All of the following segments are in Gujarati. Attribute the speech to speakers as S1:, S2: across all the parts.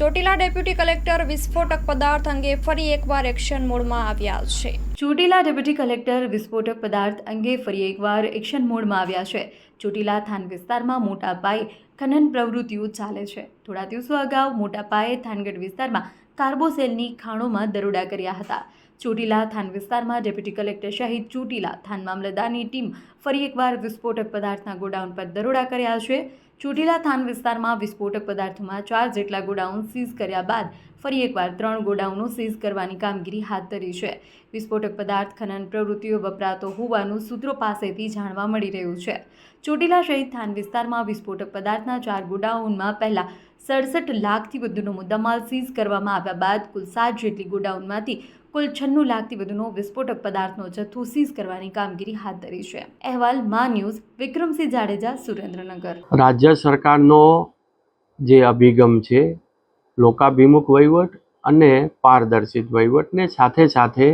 S1: ચોટીલા ડેપ્યુટી કલેક્ટર વિસ્ફોટક પદાર્થ અંગે ફરી એકવાર એક્શન મોડમાં આવ્યા છે.
S2: ચોટીલા ડેપ્યુટી કલેક્ટર વિસ્ફોટક પદાર્થ અંગે ફરી એકવાર એક્શન મોડમાં આવ્યા છે. ચોટીલા થાન વિસ્તારમાં મોટા પાયે ખનન પ્રવૃત્તિઓ ચાલે છે. થોડા દિવસો અગાઉ મોટા પાયે થાનગઢ વિસ્તારમાં કાર્બોસેલની ખાણોમાં દરોડા કર્યા હતા. ચોટીલા થાન વિસ્તારમાં ડેપ્યુટી કલેક્ટર સહિત ચોટીલા થાન મામલતદારની ટીમ ફરી એકવાર વિસ્ફોટક પદાર્થના ગોડાઉન પર દરોડા કર્યા છે. ચોટીલા થાન વિસ્તારમાં વિસ્ફોટક પદાર્થોમાં ચાર જેટલા ગોડાઉન સીઝ કર્યા બાદ ફરી એકવાર ત્રણ ગોડાઉનો સીઝ કરવાની કામગીરી હાથ ધરી છે. વિસ્ફોટક પદાર્થ ખનન પ્રવૃત્તિઓ વપરાતો હોવાનું સૂત્રો પાસેથી જાણવા મળી રહ્યું છે. ચોટીલા શહીદ થાન વિસ્તારમાં વિસ્ફોટક પદાર્થના ચાર ગોડાઉનમાં પહેલા સડસઠ લાખથી વધુનો મુદ્દામાલ સીઝ કરવામાં આવ્યા બાદ કુલ સાત જેટલી ગોડાઉનમાંથી કુલ છન્નું લાખથી વધુનો વિસ્ફોટક પદાર્થનો જથ્થો સીઝ કરવાની કામગીરી હાથ ધરી છે. અહેવાલ, મા ન્યૂઝ, વિક્રમસિંહ જાડેજા, સુરેન્દ્રનગર.
S3: રાજ્ય સરકારનો જે અભિગમ છે, લોકાભિમુખ વહીવટ અને પારદર્શિત વહીવટને સાથે સાથે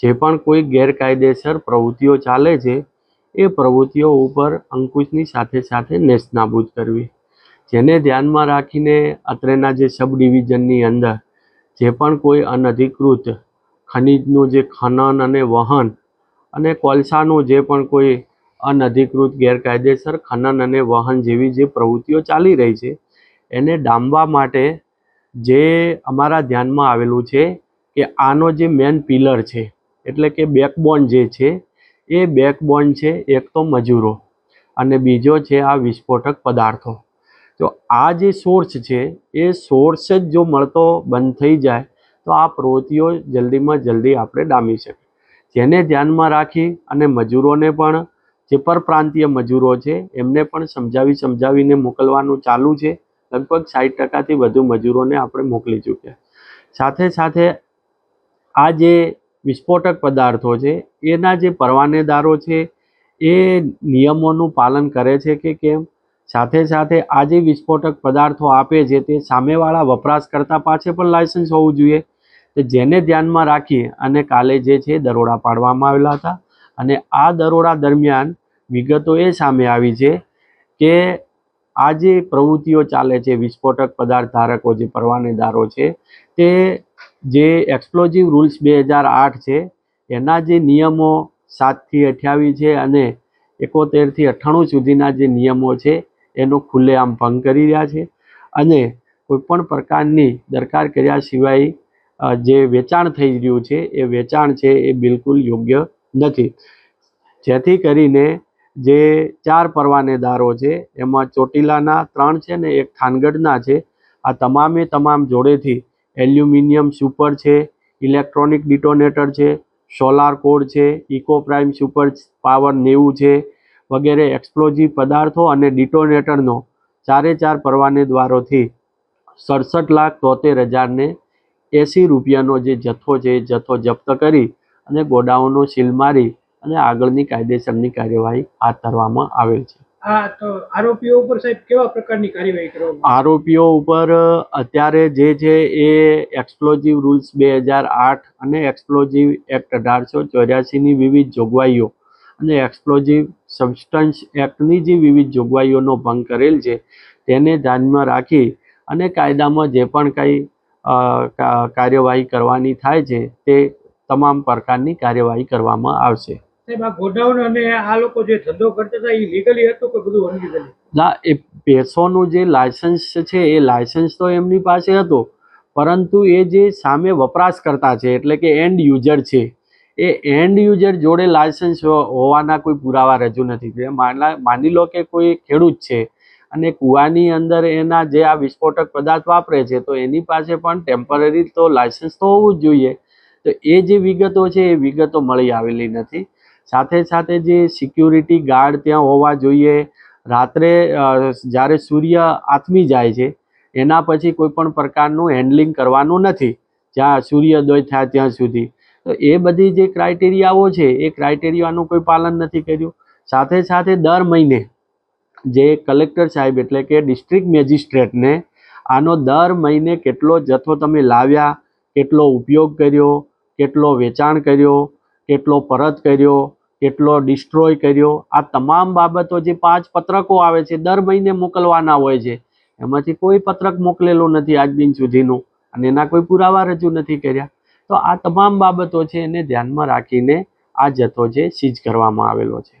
S3: જે પણ કોઈ ગેરકાયદેસર પ્રવૃત્તિઓ ચાલે છે, એ પ્રવૃત્તિઓ ઉપર અંકુશની સાથે સાથે નેસ્તનાબૂદ કરવી. જેને ધ્યાનમાં રાખીને અત્રેના જે સબ ડિવિઝનની અંદર જે પણ કોઈ અનધિકૃત ખનિજનું જે ખનન અને વહન અને કોલસાનું જે પણ કોઈ અનધિકૃત ગેરકાયદેસર ખનન અને વહન જેવી જે પ્રવૃત્તિઓ ચાલી રહી છે, એને ડામવા માટે જે અમારા ધ્યાનમાં આવેલું છે કે આનો જે મેન પિલર છે, એટલે કે બેકબોન જે છે, એ બેકબોન છે એક તો મજૂરો અને બીજો છે આ વિસ્ફોટક પદાર્થો. તો આ જે સોર્સ છે, એ સોર્સ જ જો મળતો બંધ થઈ જાય, તો આ પ્રવૃત્તિઓ જલ્દીમાં જલ્દી આપણે ડામી શકીએ જેને ધ્યાનમાં રાખી અને મજૂરોને પણ જે પરપ્રાંતીય મજૂરો છે, એમને પણ સમજાવી સમજાવીને મોકલવાનું ચાલુ છે. લગભગ સાઠ ટકાથી વધુ મજૂરોને આપણે મોકલી ચૂક્યા. સાથે સાથે આ જે વિસ્ફોટક પદાર્થો છે, એના જે પરવાનેદારો છે, એ નિયમોનું પાલન કરે છે કે કેમ? સાથે સાથે આ જે વિસ્ફોટક પદાર્થો આપે છે, તે સામેવાળા વપરાશકર્તા પાસે પણ લાયસન્સ હોવું જોઈએ. તો જેને ધ્યાનમાં રાખી અને કાલે જે છે, દરોડા પાડવામાં આવેલા હતા. અને આ દરોડા દરમિયાન વિગતો એ સામે આવી છે કે આ જે પ્રવૃત્તિઓ ચાલે છે, વિસ્ફોટક પદાર્થ ધારકો જે પરવાનેદારો છે, તે જે એક્સપ્લોઝિવ રૂલ્સ બે હજાર આઠ છે, એના જે નિયમો સાતથી અઠ્યાવીસ છે અને એકોતેરથી અઠ્ઠાણું સુધીના જે નિયમો છે, એનો ખુલ્લેઆમ ભંગ કરી રહ્યા છે અને કોઈપણ પ્રકારની દરકાર કર્યા સિવાય જે વેચાણ થઈ રહ્યું છે, એ વેચાણ છે એ બિલકુલ યોગ્ય નથી. જેથી કરીને જે ચાર પરવાનેદારો છે, એમાં ચોટીલાના ત્રણ છે ને એક થાનગઢના છે. આ તમામે તમામ જોડેથી એલ્યુમિનિયમ સુપર છે, ઇલેક્ટ્રોનિક ડિટોનેટર છે, સોલાર કોડ છે, ઇકો પ્રાઇમ સુપર પાવર નેવું છે, વગેરે એક્સપ્લોઝિવ પદાર્થો અને ડિટોનેટરનો ચારે ચાર પરવાને દ્વારોથી સડસઠ લાખ તોતેર હજારને એંસી રૂપિયાનો જે જથ્થો છે એ જથ્થો જપ્ત કરી અને ગોડાઉનો સીલ મારી અને આગળની કાયદેસરની કાર્યવાહી હાથ ધરવામાં આવેલ છે.
S4: આ તો આરોપીઓ ઉપર સાહેબ કેવા પ્રકારની કાર્યવાહી કરવામાં
S3: આરોપીઓ ઉપર અત્યારે જે છે એ એક્સપ્લોઝિવ રૂલ્સ બે હજાર આઠ અને એક્સપ્લોઝિવ એક્ટ અઢારસો ચોર્યાસીની વિવિધ જોગવાઈઓ અને એક્સપ્લોઝિવ સબસ્ટન્સ એક્ટની જે વિવિધ જોગવાઈઓનો ભંગ કરેલ છે તેને ધ્યાનમાં રાખી અને કાયદામાં જે પણ કંઈ કાર્યવાહી કરવાની થાય છે તે તમામ પ્રકારની કાર્યવાહી કરવામાં આવશે.
S4: ગોડાઉન અને આ લોકો જે ધંધો કરતા હતા એ લીગલી કે બધું
S3: ના, એ પેસોનું જે લાયસન્સ છે, એ લાયસન્સ તો એમની પાસે હતો, પરંતુ એ જે સામે વપરાશકર્તા છે, એટલે કે એન્ડ યુઝર છે, એ એન્ડ યુઝર જોડે લાયસન્સ હોવાના કોઈ પુરાવા રજૂ નથી માની લો કે કોઈ ખેડૂત છે, અને કૂવાની અંદર એના જે આ વિસ્ફોટક પદાર્થ વાપરે છે, તો એની પાસે પણ ટેમ્પરરી તો લાયસન્સ તો હોવું જ જોઈએ. તો એ જે વિગતો છે, એ વિગતો મળી આવેલી નથી. સાથે સાથે જે સિક્યુરિટી ગાર્ડ ત્યાં હોવા જોઈએ, રાત્રે જ્યારે સૂર્ય આથમી જાય છે, એના પછી કોઈ પણ પ્રકારનું હેન્ડલિંગ કરવાનું નથી, જ્યાં સૂર્યોદય થાય ત્યાં સુધી. તો એ બધી જે ક્રાઇટેરિયાઓ છે, એ ક્રાઇટેરિયાનું કોઈ પાલન નથી કર્યું. સાથે સાથે દર મહિને જે કલેક્ટર સાહેબ એટલે કે ડિસ્ટ્રિક્ટ મેજિસ્ટ્રેટને આનો દર મહિને કેટલો જથ્થો તમે લાવ્યા, કેટલો ઉપયોગ કર્યો, કેટલો વેચાણ કર્યો કેટલો પરત કર્યો, કેટલો ડિસ્ટ્રોય કર્યો, આ તમામ બાબતો જે પાંચ પત્રકો આવે છે, દર મહિને મોકલવાના હોય છે, એમાંથી કોઈ પત્રક મોકલેલો નથી આજ દિન સુધીનું, અને એના કોઈ પુરાવા રજૂ નથી કર્યા. તો આ તમામ બાબતો છે એને ધ્યાનમાં રાખીને આ જથ્થો છે સીઝ કરવામાં આવેલો છે.